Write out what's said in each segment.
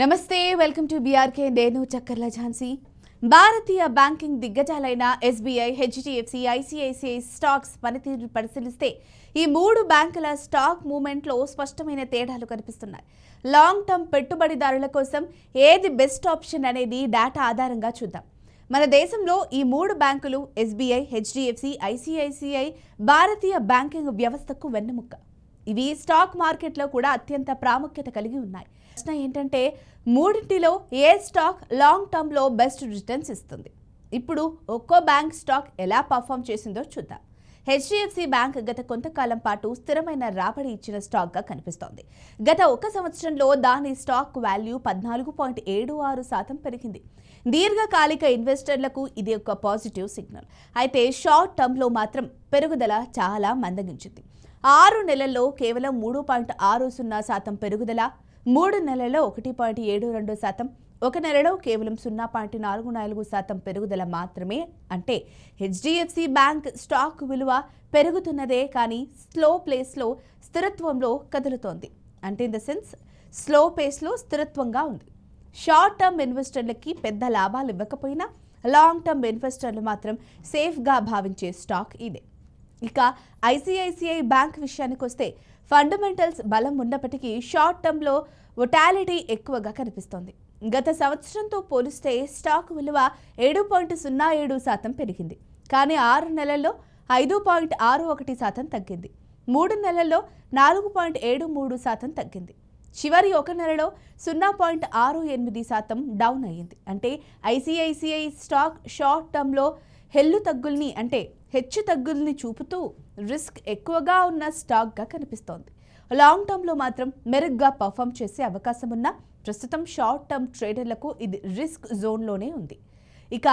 నమస్తే welcome to BRK నేను చక్కర్ల ఝాన్సీ. భారతీయ బ్యాంకింగ్ దిగ్గజాలైన ఎస్బీఐ హెచ్డిఎఫ్సి ఐసిఐసిఐ స్టాక్స్ పనితీరు పరిశీలిస్తే ఈ మూడు బ్యాంకుల స్టాక్ మూవ్మెంట్లో స్పష్టమైన తేడాలు కనిపిస్తున్నాయి. లాంగ్ టర్మ్ పెట్టుబడిదారుల కోసం ఏది బెస్ట్ ఆప్షన్ అనేది డేటా ఆధారంగా చూద్దాం. మన దేశంలో ఈ మూడు బ్యాంకులు ఎస్బీఐ హెచ్డిఎఫ్సి ఐసిఐసిఐ భారతీయ బ్యాంకింగ్ వ్యవస్థకు వెన్నెముక్క ఇవి స్టాక్ మార్కెట్లో కూడా అత్యంత ప్రాముఖ్యత కలిగి ఉన్నాయి. ప్రశ్న ఏంటంటే మూడింటిలో ఏ స్టాక్ లాంగ్ టర్మ్లో బెస్ట్ రిటర్న్స్ ఇస్తుంది? ఇప్పుడు ఒక్కో బ్యాంక్ స్టాక్ ఎలా పర్ఫామ్ చేసిందో చూద్దాం. హెచ్డిఎఫ్సి బ్యాంక్ గత కొంతకాలం పాటు స్థిరమైన రాబడి ఇచ్చిన స్టాక్గా కనిపిస్తోంది. గత ఒక సంవత్సరంలో దాని స్టాక్ వాల్యూ పద్నాలుగు పాయింట్ ఏడు ఆరు శాతం పెరిగింది. దీర్ఘకాలిక ఇన్వెస్టర్లకు ఇది ఒక పాజిటివ్ సిగ్నల్. అయితే షార్ట్ టర్మ్లో మాత్రం పెరుగుదల చాలా మందగించింది. ఆరు నెలల్లో కేవలం మూడు పాయింట్ ఆరు సున్నా శాతం పెరుగుదల మూడు నెలల్లో ఒకటి పాయింట్ ఏడు రెండు శాతం ఒక నెలలో కేవలం సున్నా పాయింట్ నాలుగు నాలుగు శాతం పెరుగుదల మాత్రమే. అంటే హెచ్డిఎఫ్సి బ్యాంక్ స్టాక్ విలువ పెరుగుతున్నదే కానీ స్లో ప్లేస్లో స్థిరత్వంలో కదులుతోంది. అంటే ఇన్ ద సెన్స్ స్లో పేస్లో స్థిరత్వంగా ఉంది. షార్ట్ టర్మ్ ఇన్వెస్టర్లకి పెద్ద లాభాలు ఇవ్వకపోయినా లాంగ్ టర్మ్ ఇన్వెస్టర్లు మాత్రం సేఫ్గా భావించే స్టాక్ ఇదే. ఇక ఐసిఐసిఐ బ్యాంక్ విషయానికి వస్తే ఫండమెంటల్స్ బలం ఉన్నప్పటికీ షార్ట్ టర్మ్లో ఒటాలిటీ ఎక్కువగా కనిపిస్తోంది. గత సంవత్సరంతో పోలిస్తే స్టాక్ విలువ ఏడు పాయింట్ సున్నా ఏడు శాతం పెరిగింది. కానీ ఆరు నెలల్లో ఐదు పాయింట్ ఆరు ఒకటి శాతం తగ్గింది. మూడు నెలల్లో నాలుగు పాయింట్ ఏడు మూడు శాతం తగ్గింది. చివరి ఒక నెలలో సున్నా పాయింట్ ఆరు ఎనిమిది శాతం డౌన్ అయ్యింది. అంటే ఐసిఐసిఐ స్టాక్ షార్ట్ టర్మ్లో హెల్లు తగ్గుల్ని అంటే హెచ్చు తగ్గుల్ని చూపుతూ రిస్క్ ఎక్కువగా ఉన్న స్టాక్గా కనిపిస్తోంది. లాంగ్ టర్మ్లో మాత్రం మెరుగ్గా పర్ఫామ్ చేసే అవకాశం ఉన్న ప్రస్తుతం షార్ట్ టర్మ్ ట్రేడర్లకు ఇది రిస్క్ జోన్లోనే ఉంది. ఇక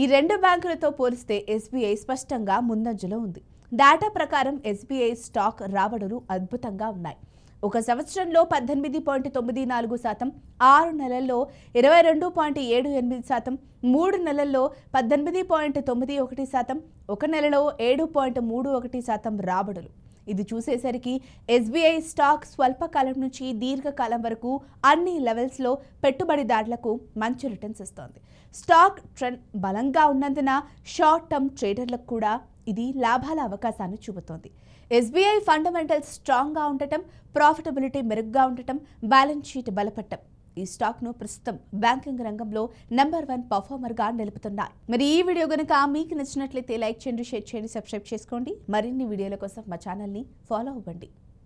ఈ రెండు బ్యాంకులతో పోలిస్తే ఎస్బీఐ స్పష్టంగా ముందంజలో ఉంది. డేటా ప్రకారం ఎస్బీఐ స్టాక్ రాబడులు అద్భుతంగా ఉన్నాయి. ఒక సంవత్సరంలో పద్దెనిమిది పాయింట్ తొమ్మిది నాలుగు శాతం ఆరు నెలల్లో ఇరవై రెండు పాయింట్ ఏడు ఎనిమిది శాతం మూడు నెలల్లో పద్దెనిమిది పాయింట్ తొమ్మిది ఒకటి శాతం ఒక నెలలో ఏడు పాయింట్ మూడు ఒకటి శాతం రాబడులు. ఇది చూసేసరికి ఎస్బీఐ స్టాక్ స్వల్పకాలం నుంచి దీర్ఘకాలం వరకు అన్ని లెవెల్స్లో పెట్టుబడిదారులకు మంచి రిటర్న్స్ ఇస్తోంది. స్టాక్ ట్రెండ్ బలంగా ఉన్నందున షార్ట్ టర్మ్ ట్రేడర్లకు కూడా ఇది లాభాల అవకాశాన్ని చూపుతోంది. ఎస్బీఐ ఫండమెంటల్స్ స్ట్రాంగ్గా ఉండటం ప్రాఫిటబిలిటీ మెరుగ్గా ఉండటం బ్యాలెన్స్ షీట్ బలపడటం ఈ స్టాక్ను ప్రస్తుతం బ్యాంకింగ్ రంగంలో నెంబర్ వన్ పర్ఫార్మర్గా నిలుపుతున్నారు మరి ఈ వీడియో కనుక మీకు నచ్చినట్లయితే లైక్ చేయండి షేర్ చేయండి సబ్స్క్రైబ్ చేసుకోండి. మరిన్ని వీడియోల కోసం మా ఛానల్ని ఫాలో అవ్వండి.